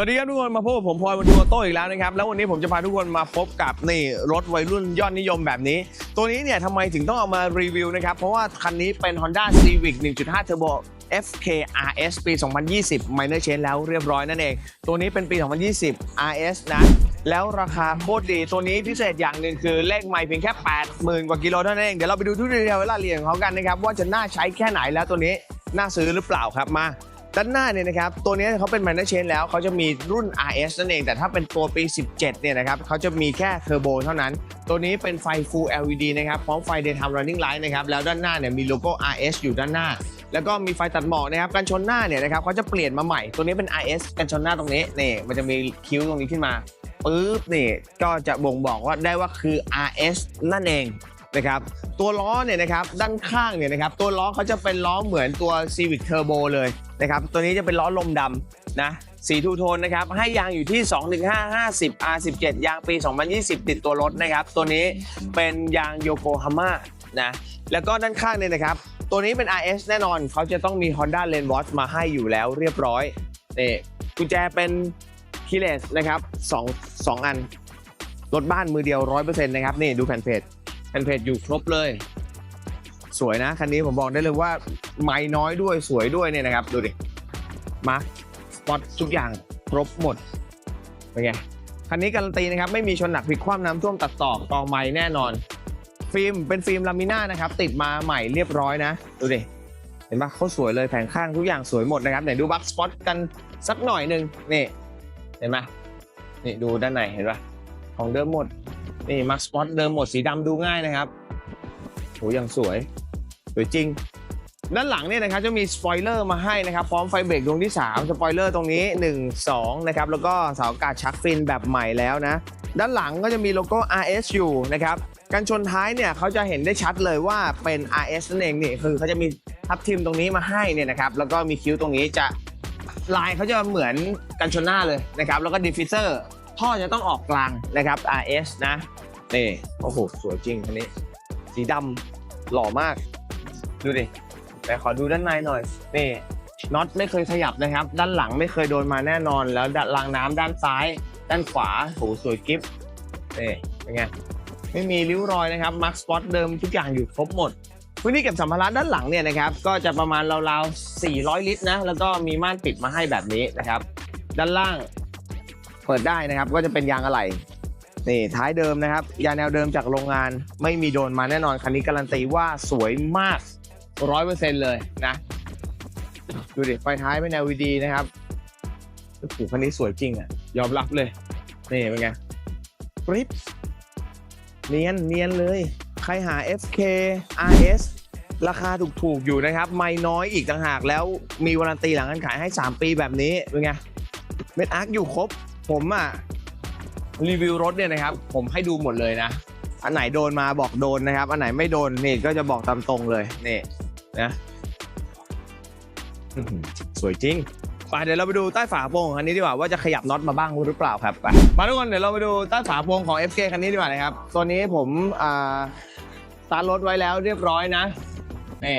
วัสดีครับทุกคนมาพบกับผมพลอยวันดูออโต้อีกแล้วนะครับแล้ววันนี้ผมจะพาทุกคนมาพบกับนี่รถวัยรุ่นยอดนิยมแบบนี้ ตัวนี้เนี่ยทำไมถึงต้องเอามารีวิวนะครับ เพราะว่าคันนี้เป็น Honda Civic 1.5 Turbo FK RS ปี 2020 Minor Change แล้วเรียบร้อยนั่นเอง ตัวนี้เป็นปี 2020 RS นะ แล้วราคาโคตรดี ตัวนี้พิเศษอย่างหนึ่งคือเลขไม่เพียงแค่ 80,000 กว่ากิโลเท่านั้นเอง เดี๋ยวเราไปดูทุกดีเทลเวลาเรียงของเขากันนะครับ ว่าจะน่าใช้แค่ไหนแล้วตัวนี้น่าซื้อหรือเปล่าครับมา ด้านหน้าเนี่ยนะครับตัวนี้เขาเป็น Minor Change แล้วเขาจะมีรุ่น RS นั่นเอง แต่ถ้าเป็นตัวปี 17 เนี่ยนะครับเขาจะมีแค่เทอร์โบเท่านั้น ตัวนี้เป็นไฟ Full LED นะครับพร้อมไฟ Daytime Running Light นะครับแล้วด้านหน้าเนี่ยมีโลโก้ RS อยู่ด้านหน้า แล้วก็มีไฟตัดหมอกนะครับกันชนหน้าเนี่ยนะครับเขาจะเปลี่ยนมาใหม่ตัวนี้เป็น RS กันชนหน้าตรงนี้นี่มันจะมีคิ้วตรงนี้ขึ้นมาปึ๊บนี่ก็จะบ่งบอกว่าได้ว่าคือ RS นั่นเอง นะครับตัวล้อเนี่ยนะครับด้านข้างเนี่ยนะครับตัวล้อเขาจะเป็นล้อเหมือนตัว Civic Turbo เลยนะครับตัวนี้จะเป็นล้อลมดำนะสีทูโทนนะครับให้ยางอยู่ที่ 2 5 50 R17 ยางปี 2020 ติดตัวรถนะครับตัวนี้เป็นยางโยโกฮาม่านะแล้วก็ด้านข้างเนี่ยนะครับตัวนี้เป็น RS แน่นอนเขาจะต้องมี Honda Lane Watch มาให้อยู่แล้วเรียบร้อยนี่กุญแจเป็นคีเลสนะครับสองสองอันรถบ้านมือเดียว 100%นะครับนี่ดูแผ่นเพจ แผ่นเพจอยู่ครบเลย สวยนะคันนี้ผมบอกได้เลยว่าไม่น้อยด้วยสวยด้วยเนี่ยนะครับ ดูดิมาร์คสปอตทุกอย่างครบหมดเป็นไงคันนี้การันตีนะครับ ไม่มีชนหนักพลิกคว่ำน้ำท่วมตัดต่อกองไม้แน่นอน ฟิล์มเป็นฟิล์มลามิน่านะครับ ติดมาใหม่เรียบร้อยนะ ดูดิเห็นปะเขาสวยเลยแผงข้างทุกอย่างสวยหมดนะครับไหนดูบัคสปอตกันสักหน่อยหนึ่งนี่ เห็นไหมนี่ดูด้านในเห็นปะของเดิมหมด นี่มาร์คสปอตเดิมหมดสีดำดูง่ายนะครับโหยังสวย สวยจริง ด้านหลังเนี่ยนะครับจะมีสปอยเลอร์มาให้นะครับ พร้อมไฟเบรกดวงที่ 3 สปอยเลอร์ตรงนี้ 1 2 นะครับ แล้วก็เสาอากาศชักฟินแบบใหม่แล้วนะ ด้านหลังก็จะมีโลโก้ RS อยู่นะครับกันชนท้ายเนี่ยเขาจะเห็นได้ชัดเลยว่าเป็น RS นั่นเองนี่คือเขาจะมีทับทิมตรงนี้มาให้เนี่ยนะครับแล้วก็มีคิ้วตรงนี้จะลายเขาจะเหมือนกันชนหน้าเลยนะครับแล้วก็ดิฟฟิเซอร์ ท่อจะต้องออกกลางนะครับ RS นะนี่โอ้โหสวยจริงคันนี้ สีดำหล่อมาก ดูดิแต่ขอดูด้านในหน่อยนี่น็อตไม่เคยขยับนะครับ ด้านหลังไม่เคยโดนมาแน่นอน แล้วด้านรางน้ำด้านซ้าย ด้านขวาโหสวยกิฟนี่เป็นไงไม่มีริ้วรอยนะครับมาร์คสปอตเดิมทุกอย่างอยู่ครบหมดพื้นที่เก็บสัมภาระด้านหลังเนี่ยนะครับก็จะประมาณราวๆ400 ลิตรนะแล้วก็มีม่านปิดมาให้แบบนี้นะครับ ด้านล่าง เปิดได้นะครับ ก็จะเป็นยางอะไหล่นี่ท้ายเดิมนะครับ ยางแนวเดิมจากโรงงาน ไม่มีโดนมาแน่นอนคันนี้การันตีว่าสวยมากร้อยเปอร์เซ็นต์เลยนะ ดูดิไฟท้ายเป็น LED นะครับโอ้โหคันนี้สวยจริงอะ ยอมรับเลย นี่เป็นไงกริปเนียนเนียนเลย ใครหา FK RS ราคาถูกๆอยู่นะครับ ไม่น้อยอีกต่างหากแล้วมีวารันตีหลังการขายให้ 3 ปีแบบนี้เป็นไงเม็ดอาร์คอยู่ครบ ผมอะรีวิวรถเนี่ยนะครับ ผมให้ดูหมดเลยนะ อันไหนโดนมาบอกโดนนะครับ อันไหนไม่โดนนี่ก็จะบอกตามตรงเลยนี่นะสวยจริงไปเดี๋ยวเราไปดูใต้ฝาโปรงคันนี้ดีกว่าว่าจะขยับน็อตมาบ้างหรือเปล่าครับไปมาทุกคนเดี๋ยวเราไปดูใต้ฝาโปรงของ FK คันนี้ดีกว่านะครับตัวนี้ผมอ่าตาร์ทรถไว้แล้วเรียบร้อยนะนี่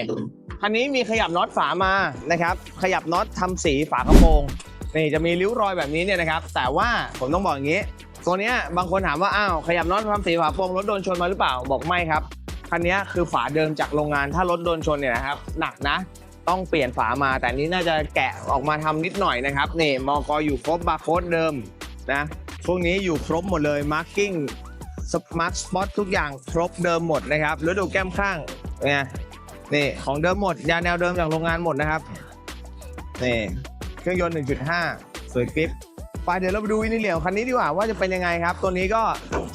คันนี้มีขยับน็อตฝามานะครับ ขยับน็อตทำสีฝากระโปรง นี่จะมีริ้วรอยแบบนี้เนี่ยนะครับ แต่ว่าผมต้องบอกอย่างนี้ ตัวเนี้ยบางคนถามว่าอ้าวขยับน็อตทำสีฝาโปรงรถโดนชนมาหรือเปล่าบอกไม่ครับคันนี้คือฝาเดิมจากโรงงานถ้ารถโดนชนเนี่ยนะครับหนักนะต้องเปลี่ยนฝามาแต่นี้น่าจะแกะออกมาทำนิดหน่อยนะครับนี่มอกอยู่ครบบาร์โค้ดเดิมนะพวกนี้อยู่ครบหมดเลยมาร์กิ้งสมาร์ทสปอตทุกอย่างครบเดิมหมดนะครับแล้วดูแก้มข้างเป็นไงนี่ของเดิมหมดยาแนวเดิมจากโรงงานหมดนะครับนี่ เครื่องยนต์ 1.5 สวยกริปไปเดี๋ยวเราไปดูอินเนียของคันนี้ดีกว่าว่าจะเป็นยังไงครับ ตัวนี้ก็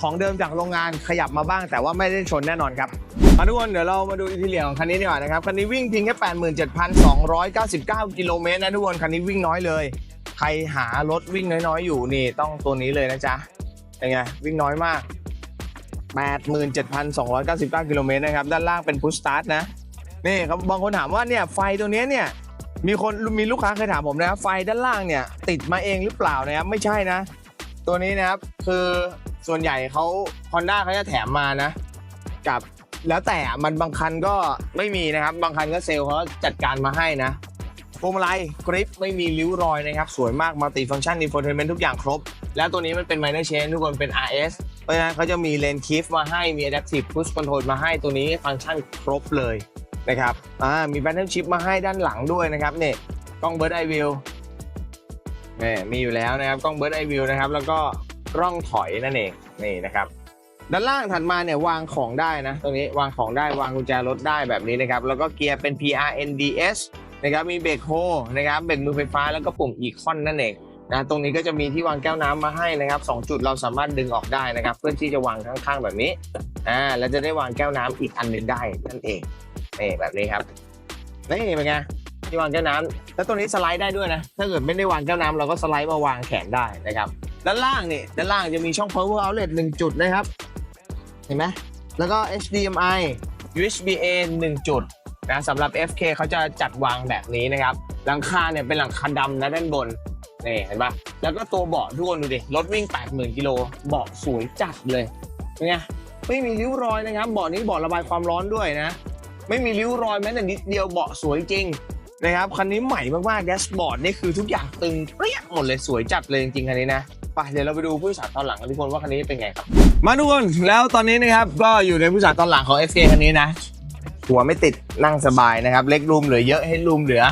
ของเดิมจากโรงงานขยับมาบ้าง แต่ว่าไม่ได้ชนแน่นอนครับมาทุกคนเดี๋ยวเรามาดูอินเนียของคันนี้ดีกว่านะครับคันนี้วิ่งเพียงแค่ 87,299 กิโลเมตรนะทุกคนคันนี้วิ่งน้อยเลย ใครหารถวิ่งน้อยๆอยู่นี่ต้องตัวนี้เลยนะจ๊ะเป็นไงวิ่งน้อยมาก 87,299 กิโลเมตรนะครับด้านล่างเป็นพุชสตาร์ทนะนี่ครับบางคนถามว่าเนี่ยไฟตัวเนี้ยเนี่ย มีคนมีลูกค้าเคยถามผมนะครับไฟด้านล่างเนี่ย ติดมาเองหรือเปล่านะครับไม่ใช่นะ ตัวนี้นะครับคือส่วนใหญ่เขา Honda เขาจะแถมมานะ กับแล้วแต่มันบางคันก็ไม่มีนะครับ บางคันก็เซลล์เขาจัดการมาให้นะพวงมาลัยกริปไม่มีริ้วรอยนะครับ สวยมากมัลติฟัง c t ชันอินโฟเทนเมนทุกอย่างครบ แล้วตัวนี้มันเป็น minor change ทุกคนเป็น RS เพราะฉะนั้นเขาจะมีเลนคีฟมาให้มี adaptive cruise control มาให้ตัวนี้ฟังก์ชันครบเลย นะครับอ่ามี pattern shift มาให้ด้านหลังด้วยนะครับเนี่ยกล้อง bird eye view นี่มีอยู่แล้วนะครับกล้อง bird eye view นะครับแล้วก็ร่องถอยนั่นเองนี่นะครับด้านล่างถัดมาเนี่ยวางของได้นะตรงนี้วางของได้วางกุญแจรถได้แบบนี้นะครับแล้วก็เกียร์เป็น PRNDS นะครับมีเบรกโฮนะครับเบรกมือไฟฟ้าแล้วก็ปุ่มอีคอนนั่นเองนะตรงนี้ก็จะมีที่วางแก้วน้ำมาให้นะครับสองจุดเราสามารถดึงออกได้นะครับ เพื่อที่จะวางข้างๆแบบนี้อ่าแล้วจะได้วางแก้วน้ำอีกอันหนึ่งได้นั่นเอง นี่แบบนี้ครับ นี่เป็นไงที่วางแก้วน้ำแล้วตัวนี้สไลด์ได้ด้วยนะ ถ้าเกิดไม่ได้วางแก้วน้ำเราก็สไลด์มาวางแขนได้นะครับ ด้านล่างนี่ ด้านล่างจะมีช่อง power outlet หนึ่งจุดนะครับ เห็นไหม แล้วก็ HDMI USB A 1 จุดนะสำหรับ FK เขาจะจัดวางแบบนี้นะครับ หลังคาเนี่ยเป็นหลังคาดำนะด้านบน นี่เห็นปะแล้วก็ตัวเบาะทุกคนดูดิ รถวิ่ง 80,000 กิโล เบาะสวยจัดเลย เป็นไง ไม่มีริ้วรอยนะครับ เบาะนี้เบาะระบายความร้อนด้วยนะ ไม่มีริ้วรอยแม้แต่นิดเดียวเบาะสวยจริงนะครับคันนี้ใหม่มากๆแดชบอร์ดนี่คือทุกอย่างตึงเปรี้ยหมดเลยสวยจัดเลยจริงๆคันนี้นะไปเดี๋ยวเราไปดูผู้โดยสารตอนหลังกันทุกคนว่าคันนี้เป็นไงครับ มาทุกคนแล้วตอนนี้นะครับก็อยู่ในผู้โดยสารตอนหลังของ FK คันนี้นะ หัวไม่ติดนั่งสบายนะครับ เล็กรูมเหลือเยอะให้รูมเหลือ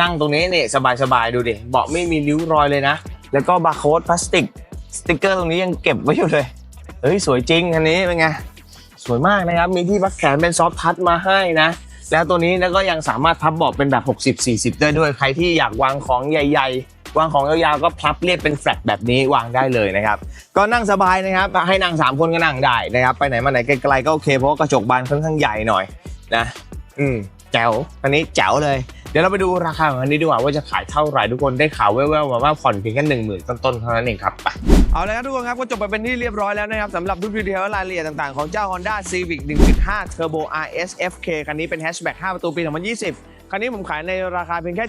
นั่งตรงนี้เนี่ยสบายๆดูดิเบาะไม่มีริ้วรอยเลยนะ แล้วก็บาร์โค้ดพลาสติกสติกเกอร์ตรงนี้ยังเก็บไว้อยู่เลยเฮ้ยสวยจริงคันนี้เป็นไง สวยมากนะครับ มีที่พักแขนเป็นซอฟทัชมาให้นะ แล้วตัวนี้แล้วก็ยังสามารถพับเบาะเป็นแบบ 60-40 ได้ด้วยใครที่อยากวางของใหญ่ ๆ วางของยาวๆก็พับเรียบเป็นแฟลตแบบนี้วางได้เลยนะครับ ก็นั่งสบายนะครับ ให้นั่ง 3 คนก็นั่งได้นะครับ ไปไหนมาไหนไกลๆก็โอเค เพราะกระจกบานค่อนข้างใหญ่หน่อยนะ อืมแจ๋วอันนี้แจ๋วเลย เดี๋ยวเราไปดูราคาของอันนี้ดีกว่าว่าจะขายเท่าไหร่ทุกคนได้ข่าวแว่วๆมาว่าผ่อนเพียงแค่หนึ่งหมื่นต้นๆเท่านั้นเองครับไป เอาละครับทุกคนครับก็จบไปเป็นที่เรียบร้อยแล้วนะครับสำหรับทุกดีเทลและรายละเอียดต่างๆ ของเจ้า Honda Civic 1.5 Turbo RS FK คันนี้เป็นแฮชแบ็ก5ประตูปี 2020 คันนี้ผมขายในราคาเพียงแค่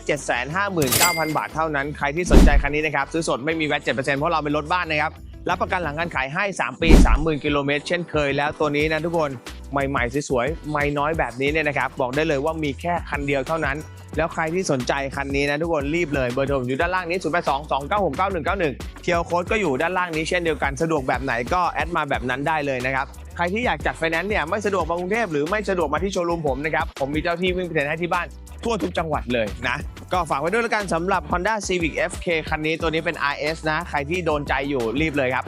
759,000 บาทเท่านั้น ใครที่สนใจคันนี้นะครับ ซื้อสดไม่มีแวต7%เพราะเราเป็นรถบ้านนะครับ รับประกันหลังการขายให้ 3 ปี 30,000 กิโลเมตรเช่นเคยแล้วตัวนี้นะทุกคน ใหม่ๆสวยๆไม่น้อยแบบนี้เนี่ยนะครับบอกได้เลยว่ามีแค่คันเดียวเท่านั้น แล้วใครที่สนใจคันนี้นะทุกคนรีบเลยเบอร์โทรอยู่ด้านล่างนี้ 0 8 2 2 9 6 9 1 9 1เทียวโค้ดก็อยู่ด้านล่างนี้เช่นเดียวกันสะดวกแบบไหนก็แอดมาแบบนั้นได้เลยนะครับใครที่อยากจัดไฟแนนซ์เนี่ยไม่สะดวกมากรุงเทพหรือไม่สะดวกมาที่โชว์รูมผมนะครับผมมีเจ้าที่วิ่งไปเทนให้ที่บ้านทั่วทุกจังหวัดเลยนะ ก็ฝากไว้ด้วยแล้วกันสำหรับ Honda Civic FK คันนี้ตัวนี้เป็น RS นะ ใครที่โดนใจอยู่รีบเลยครับ